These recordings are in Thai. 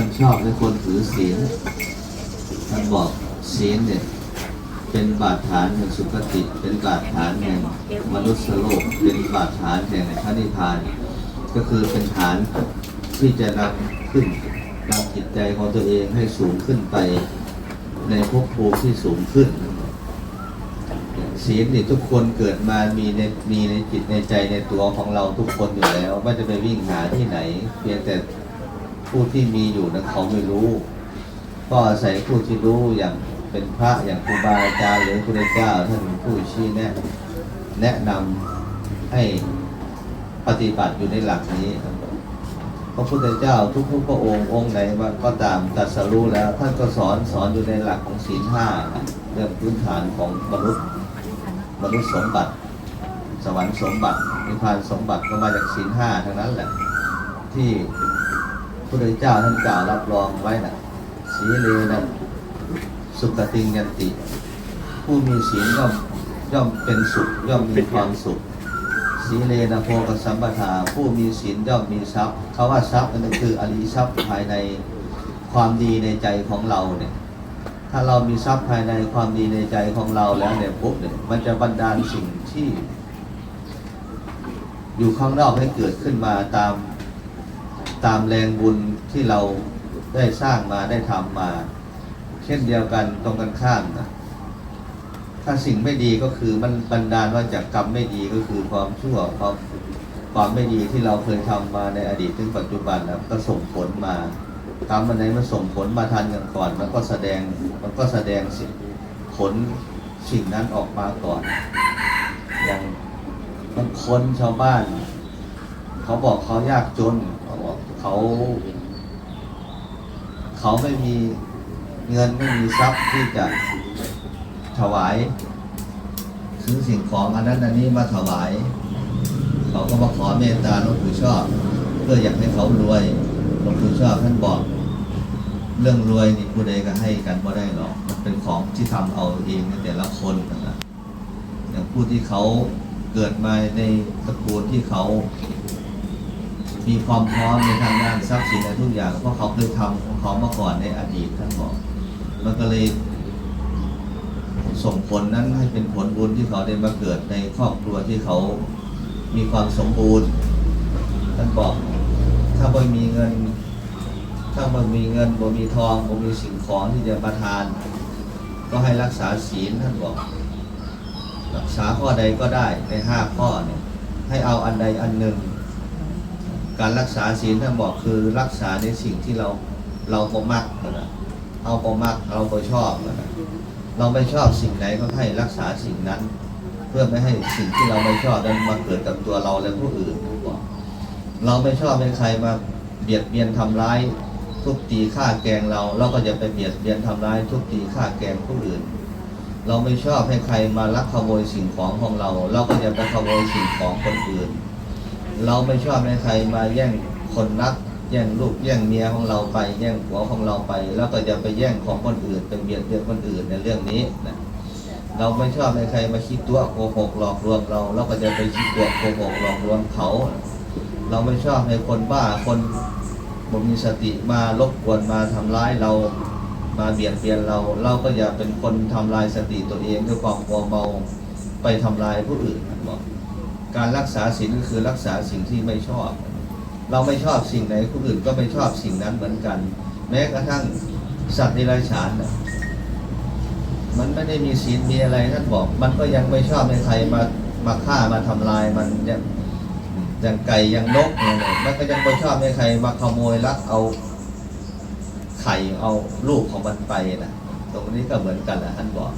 ท่านชอบให้คนถือศีลท่านบอกศีลเนี่ยเป็นบาดฐานแห่งสุคติ เป็นบาดฐานแห่งมนุษย์โลก เป็นบาดฐานแห่งพระนิพพาน ก็คือเป็นฐานที่จะนำขึ้นนำจิตใจของตัวเองให้สูงขึ้นไปในภพภูมิที่สูงขึ้นศีลนี่ทุกคนเกิดมามีในมีในจิตในใจในตัวของเราทุกคนอยู่แล้วไม่จะไปวิ่งหาที่ไหน เพียงแต่ ผู้ที่มีอยู่นั้นเขาไม่รู้ ก็อาศัยผู้ที่รู้อย่างเป็นพระอย่างครูบาอาจารย์หรือพระเจ้าท่านเป็นผู้ชี้แนะแนะนำให้ปฏิบัติอยู่ในหลักนี้พระพุทธเจ้าทุกทุกๆพระองค์องค์ไหนว่าก็ตามตรัสรู้แล้วท่านก็สอนสอนอยู่ในหลักของศีลห้าเรื่องพื้นฐานของมนุษย์มนุษย์สมบัติ สวรรค์สมบัตินิพพานสมบัติก็มาจากศีลห้าทั้งนั้นแหละที่ พระพุทธเจ้าท่านกล่าวรับรองไว้นะสีเลนะสุขติงยันติ ผู้มีศีลย่อมย่อมเป็นสุขย่อมมีความสุขสีเลนะโพกสัมปทา ผู้มีศีลย่อมมีทรัพย์เขาว่าทรัพย์นั่นคืออริทรัพย์ภายในความดีในใจของเราเนี่ยถ้าเรามีทรัพย์ภายในความดีในใจของเราแล้วเนี่ยปุ๊บเนี่ยมันจะบันดาลสิ่งที่ อยู่ข้างนอกให้เกิดขึ้นมาตาม ตามแรงบุญที่เราได้สร้างมาได้ทำมา เช่นเดียวกันตรงกันข้ามนะถ้าสิ่งไม่ดีก็คือมันบันดาลมาจากกรรมไม่ดีก็คือความชั่วความความไม่ดีที่เราเคยทำมาในอดีตถึงปัจจุบันนะก็ส่งผลมากรรมอันไหนมันส่งผลมาทันกันก่อน มันก็แสดงมันก็แสดงสิผลสิ่งนั้นออกมาก่อน อย่างบางคนชาวบ้าน เขาบอกเขายากจนเขาบอกเขา เขาไม่มีเงินไม่มีทรัพย์ที่จะถวายซื้อสิ่งของอันนั้นอันนี้มาถวาย เขาก็มาขอเมตตาหลวงปู่ชอบ เพื่ออยากให้เขารวยหลวงปู่ชอบท่านบอก เรื่องรวยนี่ผู้ใดก็ให้กันบ่ได้หรอก มันเป็นของที่ทำเอาเองในแต่ละคนนะอย่างผู้ที่เขาเกิดมาในตระกูลที่เขา มีความพร้อมในทางด้านทรัพย์สินในทุกอย่างเพราะเขาเคยทำของเขามาก่อนในอดีตท่านบอก มันก็เลยส่งผลนั้นให้เป็นผลบุญที่เขาได้มาเกิดในครอบครัวที่เขามีความสมบูรณ์ท่านบอก ถ้าบ่มีเงิน ถ้าบ่มีเงินบ่มีทองบ่มีสิ่งของที่จะประทาน ก็ให้รักษาศีลท่านบอก รักษาข้อใดก็ได้ในห้าข้อเนี่ยให้เอาอันใดอันหนึ่ง การรักษาศีลท่านบอกคือรักษาในสิ่งที่เราเราประมักนะเอาประมักเราประชอบนะเราไม่ชอบสิ่งไหนก็ให้รักษาสิ่งนั้น เพื่อไม่ให้สิ่งที่เราไม่ชอบนั้นมาเกิดกับตัวเราและผู้อื่นบอกเราไม่ชอบให้ใครมาเบียดเบียนทำร้ายทุบตีฆ่าแกงเรา เราก็จะไปเบียดเบียนทำร้ายทุบตีฆ่าแกงผู้อื่น เราไม่ชอบให้ใครมาลักขโมยสิ่งของของเรา เราก็จะไปขโมยสิ่งของคนอื่น เราไม่ชอบให้ใครมาแย่งคนรัก แย่งลูกแย่งเมียของเราไป แย่งผัวของเราไป แล้วก็จะไปแย่งของคนอื่นเป็นเบียดเบียนคนอื่นในเรื่องนี้นะเราไม่ชอบให้ใครมาคิดตัวโกหกหลอกลวงเราเราก็จะไปคิดตัวโกหกหลอกลวงเขา เราไม่ชอบให้คนบ้าคนบ่มีสติมารบกวนมาทำร้ายเรามาเบียดเบียนเรา เราก็อย่าเป็นคนทำลายสติตัวเองด้วยความกลัวเมาไปทำลายผู้อื่น การรักษาศีลก็คือรักษาสิ่งที่ไม่ชอบ เราไม่ชอบสิ่งไหนผู้อื่นก็ไม่ชอบสิ่งนั้นเหมือนกัน แม้กระทั่งสัตว์ในไรฉานนะมันไม่ได้มีศีลมีอะไรท่านบอก มันก็ยังไม่ชอบให้ใครมามาฆ่ามาทำลายมันเนี่ยอย่างไก่อย่างนกเนี่ยนะมันก็ยังไม่ชอบให้ใครมาขโมยลักเอาไข่เอาลูกของมันไปนะตรงนี้ก็เหมือนกันแหละท่านบอก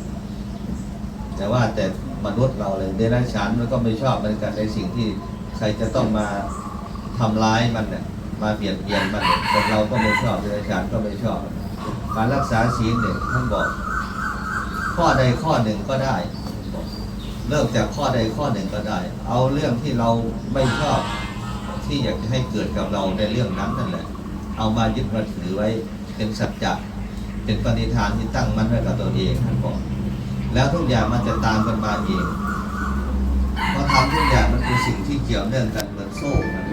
แต่ว่าแต่มนุษย์เราเลยเดรัจฉานมันก็ไม่ชอบมือนกันในสิ่งที่ใครจะต้องมาทำร้ายมันเนี่ยมาเบียดเบียนมันเนี่ยคนเราก็ไม่ชอบเดรัจฉานก็ไม่ชอบ การรักษาศีลเนี่ยท่านบอก ข้อใดข้อหนึ่งก็ได้เริ่มจากข้อใดข้อหนึ่งก็ได้ เอาเรื่องที่เราไม่ชอบที่อยากจะให้เกิดกับเราในเรื่องนั้นนั่นแหละ เอามายึดมาถือไว้เป็นสัจจะเป็นปณิธานที่ตั้งมั่นไว้กับตัวเองท่านบอก แล้วทุกอย่างมันจะตามกันมาเองเพราะทำทุกอย่างมันเป็นสิ่งที่เกี่ยวเนื่องกันเหมือนโซ่มัน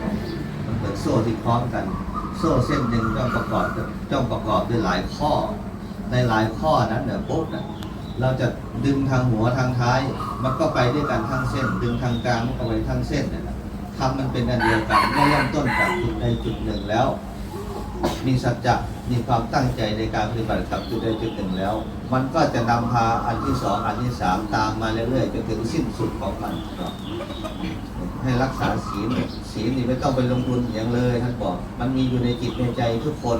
มันเหมือนโซ่ที่คล้องกัน โซ่เส้นหนึ่งย่อมประกอบย่อมประกอบด้วยหลายข้อ ในหลายข้อนั้นเนี่ยปุ๊บเนี่ยเราจะดึงทางหัวทางท้าย มันก็ไปด้วยกันทั้งเส้น ดึงทางกลางมันก็ไปทั้งเส้นเนี่ยนะทำมันเป็นอันเดียวกันเมื่อเริ่มต้นจากจุดใดจุดหนึ่งแล้ว มีสัจจะ มีความตั้งใจในการปฏิบัติกับจุดใดจุดหนึ่งแล้ว มันก็จะนำพาอันที่สองอันที่สามตามมาเรื่อยๆจนถึงสิ้นสุดของมันให้รักษาศีลศีลนี่ไม่ต้องไปลงทุนอย่างเลยท่านบอกมันมีอยู่ในจิตในใจทุกคน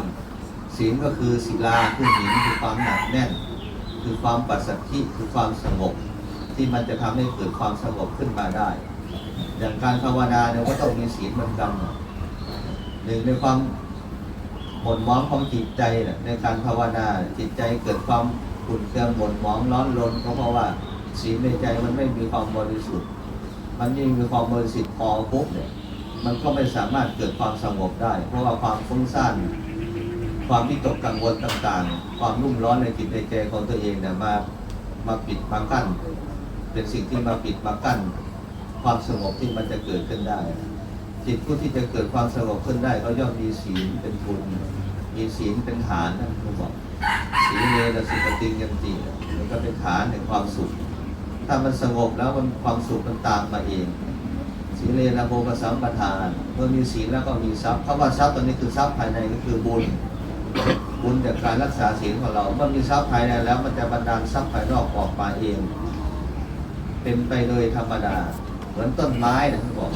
ศีลก็คือศีลาคือหินคือความหนักแน่น คือความปัสสัทธิคือความสงบ ที่มันจะทำให้เกิดความสงบขึ้นมาได้ อย่างการภาวนาเนี่ยก็ต้องมีศีลเหมือนกันหนึ่งในความ หม่นหมองของจิตใจในการภาวนาจิตใจเกิดความขุ่นเคืองหม่นหมองร้อนรนก็เพราะว่าศีลในใจมันไม่มีความบริสุทธิ์ มันยิ่งมีความบริสุทธิ์พอปุ๊บเนี่ยมันก็ไม่สามารถเกิดความสงบได้ เพราะว่าความฟุ้งซ่านความวิตกกังวลต่างๆ ความรุ่มร้อนในจิตในใจของตัวเองเนี่ยมามาปิดมากั้น เป็นสิ่งที่มาปิดมากั้น ความสงบที่มันจะเกิดขึ้นได้ จิตผู้ที่จะเกิดความสงบขึ้นได้ก็ย่อมมีศีลเป็นทุน มีศีลเป็นฐานนะคุณบอกศีลเลนะสุปฏิยันติมันก็เป็นฐานแห่งความสุข ถ้ามันสงบแล้วมันความสุขมันตามมาเอง ศีเลนะโภกสัมปทาน เมื่อมีศีลแล้วก็มีทรัพย์คำว่าทรัพย์ตัวนี้คือทรัพย์ภายในก็คือบุญบุญจากการรักษาศีลของเรา เมื่อมีทรัพย์ภายในแล้วมันจะบันดาลทรัพย์ภายนอกออกมาเอง เป็นไปโดยธรรมดา เหมือนต้นไม้นะท่านบอก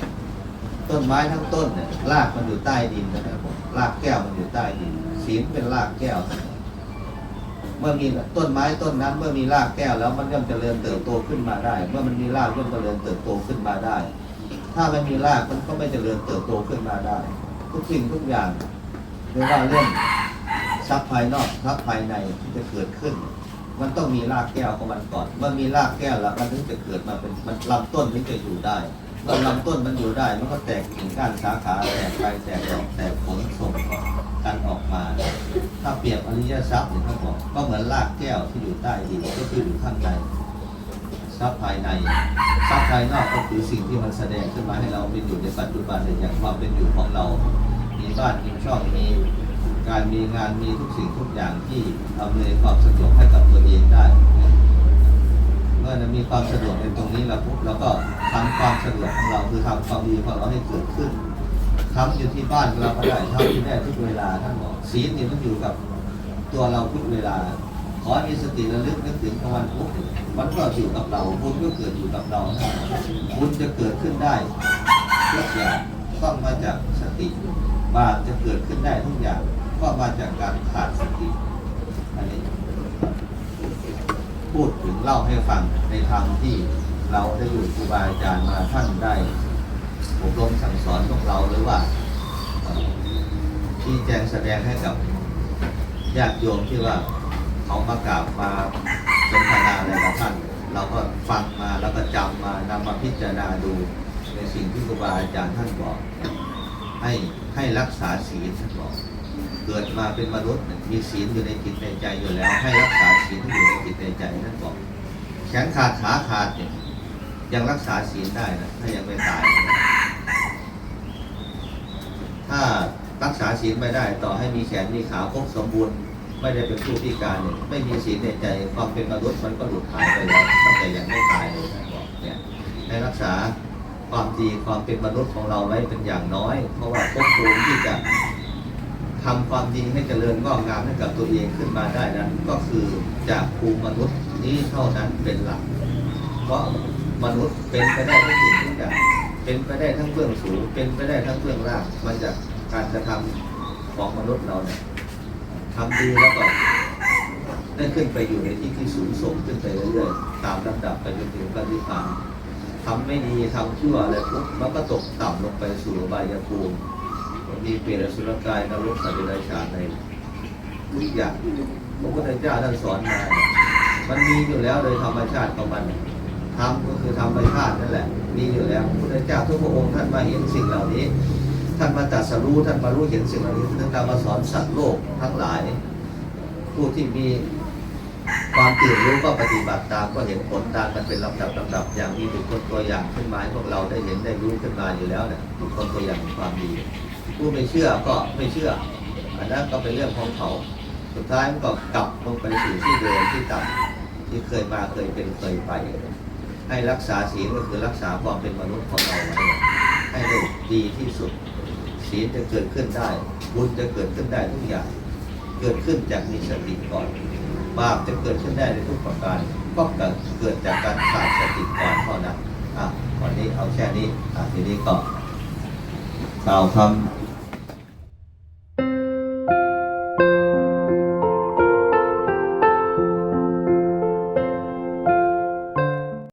ต้นไม้ทั้งต้นเนี่ยรากมันอยู่ใต้ดินนะครับผมรากแก้วมันอยู่ใต้ดินศีลเป็นรากแก้ว เมื่อมีต้นไม้ต้นนั้น เมื่อมีรากแก้วแล้วมันย่อมเจริญเติบโตขึ้นมาได้ เมื่อมันมีรากย่อมเจริญเติบโตขึ้นมาได้ ถ้าไม่มีรากมันก็ไม่เจริญเติบโตขึ้นมาได้ ทุกสิ่งทุกอย่างไม่ว่าเรื่องทรัพย์ภายนอกทรัพย์ภายในที่จะเกิดขึ้น มันต้องมีรากแก้วของมันก่อน เมื่อมีรากแก้วแล้วมันถึงจะเกิดมาเป็นมันลำต้นถึงจะอยู่ได้ เมื่อลำต้นมันอยู่ได้ มันก็แตกกิ่งก้านสาขาแตกใบแตกดอกแตกผลส่งกันออกมา ถ้าเปรียบอริยทรัพย์เนี่ยท่านบอกก็เหมือนรากแก้วที่อยู่ใต้ดินก็คืออยู่ข้างในทรัพย์ภายในทรัพย์ภายนอกก็คือสิ่งที่มันแสดงขึ้นมาให้เราเป็นอยู่ในปัจจุบันในอย่างความเป็นอยู่ของเรา มีบ้านมีช่องมีการมีงานมีทุกสิ่งทุกอย่างที่อำนวยความสะดวกให้กับตัวเองได้ เมื่อมีความสะดวกในตรงนี้เราปุ๊บเราก็ทำความสะดวกของเราคือทำความดีของเราให้เกิดขึ้นทำอยู่ที่บ้านเราก็ได้ทำที่ได้ทุกเวลาท่านบอกศีลนี่มันอยู่กับตัวเราทุกเวลา ขอให้มีสติระลึกนึกถึงของมันปุ๊บมันก็อยู่กับเราบุญก็เกิดอยู่กับเราบุญจะเกิดขึ้นได้ทุกอย่างต้องมาจากสติบาปจะเกิดขึ้นได้ทุกอย่างก็มาจากการขาดสติอันนี้ พูดถึงเล่าให้ฟังในธรรมที่เราได้อยู่ครูบาอาจารย์มาท่านได้อบรมสั่งสอนพวกเราหรือว่าเอ่อชี้แจงแสดงให้กับญาติโยมที่ว่าเขามากราบมาสนทนาอะไรกับท่าน เราก็ฟังมาแล้วก็จำมานำมาพิจารณาดูในสิ่งที่ครูบาอาจารย์ท่านบอก ให้ให้รักษาศีลท่านบอก เกิดมาเป็นมนุษย์มีศีลอยู่ในจิตในใจอยู่แล้ว ให้รักษาศีลที่อยู่ในจิตในใจนั่นบอกแขนขาดขาขาดเนี่ยยังรักษาศีลได้นะถ้ายังไม่ตาย ถ้ารักษาศีลไม่ได้ ต่อให้มีแขนมีขาครบสมบูรณ์ ไม่ได้เป็นผู้พิการเนี่ยไม่มีศีลในใจความเป็นมนุษย์มันก็หลุดหายไปแล้วตั้งแต่ยังไม่ตายเลยนะบอกเนี่ยให้รักษาความดีความเป็นมนุษย์ของเราไว้เป็นอย่างน้อย เพราะว่าภพภูมิที่จะ ทำความดีให้เจริญงอกงามให้กับตัวเองขึ้นมาได้นั้น ก็คือจากภูมิมนุษย์นี้เท่านั้นเป็นหลัก เพราะมนุษย์เป็นไปได้ทั้งสิ่งทุกอย่างเป็นไปได้ทั้งเบื้องสูงเป็นไปได้ทั้งเบื้องล่างมาจากการกระทำของมนุษย์เราเนี่ยทำดีแล้วก็ได้ขึ้นไปอยู่ในที่ที่สูงส่งขึ้นไปเรื่อยๆตามลำดับไปจนถึงพระนิพพานทำไม่ดีทำชั่วอะไรปุ๊บมันก็ตกต่ำลงไปสู่อบายภูมิ มีเปรตอสุรกายนรกสัตว์เดรัจฉานในทุกอย่างพระพุทธเจ้าท่านสอนมา มันมีอยู่แล้วโดยธรรมชาติของมันธรรมก็คือธรรมชาตินั่นแหละ มีอยู่แล้วพระพุทธเจ้าทุกพระองค์ท่านมาเห็นสิ่งเหล่านี้ ท่านมาตรัสรู้ท่านมารู้เห็นสิ่งเหล่านี้ท่านนำมาสอนสัตว์โลกทั้งหลาย ผู้ที่มีความตื่นรู้ก็ปฏิบัติตามก็เห็นผลตามกันเป็นลำดับลำดับอย่างมีบุคคลตัวอย่างขึ้นมาให้พวกเราได้เห็นได้รู้ขึ้นมาอยู่แล้วเนี่ยบุคคลตัวอย่างความดี ผู้ไม่เชื่อก็ไม่เชื่อ อันนั้นก็เป็นเรื่องของเขา สุดท้ายมันก็กลับลงไปสู่ที่เดิมที่ต่ำที่เคยมาเคยเป็นเคยไป ให้รักษาศีลก็คือรักษาความเป็นมนุษย์ของเราไว้ให้ได้ดีที่สุด ศีลจะเกิดขึ้นได้ บุญจะเกิดขึ้นได้ทุกอย่าง เกิดขึ้นจากมีสติก่อน บาปจะเกิดขึ้นได้ในทุกประการก็เกิดจากการขาดสติก่อนเท่านั้นอะวันนี้เอาแค่นี้อะทีนี้ก็กล่าวคำ